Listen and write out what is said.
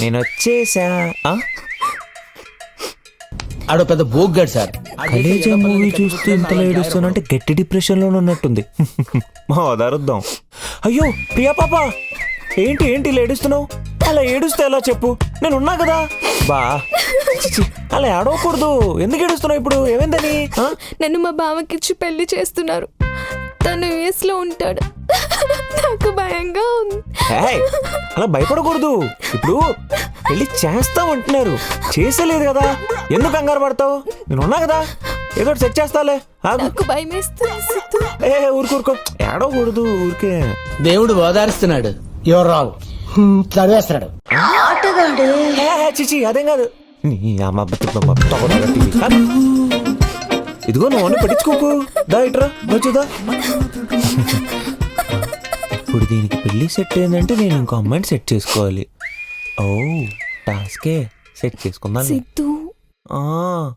నేను వచ్చేసా ఆ? ఆడో పెద్ద బోగ్గాడు సార్. కలేజా మూవీ చూస్తూ ఇంతలో ఏడుస్తానంటే గట్టి డిప్రెషన్లో ఉన్నట్టుంది. మా వదారుద్దాం. అయ్యో ప్రియా పాప! ఏంటి ఏంటి ఇలా ఏడుస్తున్నావు? అలా ఏడుస్తే ఎలా చెప్పు? నేను ఉన్నా కదా? బా. చిచి, అలా ఏడవకూడదు. ఎందుకు ఏడుస్తున్నావు ఇప్పుడు? ఏమైందని? ఆ? నన్ను మా బావకిచ్చి పెళ్ళి చేస్తున్నారు. తను యుఎస్లో ఉంటాడు. నాకు భయంగా ఉంది. అలా భయపడకూడదు. ఇప్పుడు పెళ్ళి చేస్తాం అంటున్నారు. చేసేలేదు కదా. ఎందుకు కంగారు పడతావు? నేను ఉన్నా కదా. ఏదో ఒకటి సెట్ చేస్తాలే. నాకు ఏ ఊరుకో ఊరుకో. ఏడవకూడదు ఊరికే. దేవుడు ఓదారుస్తున్నాడు. ఎవరు రావు? చదివేస్తున్నాడు. చిచి అదేం కాదు. నీ అమ్మ. ఇదిగో నువ్వు పట్టించుకోకు. దా ఇట్రా వచ్చుదా ఇప్పుడు దీనికి పెళ్ళి సెట్ అయిందంటే నేను ఇంకో అమ్మాయిని సెట్ చేసుకోవాలి. ఓ టాస్కే. సెట్ చేసుకుందాం. సిద్ధు. ఆ.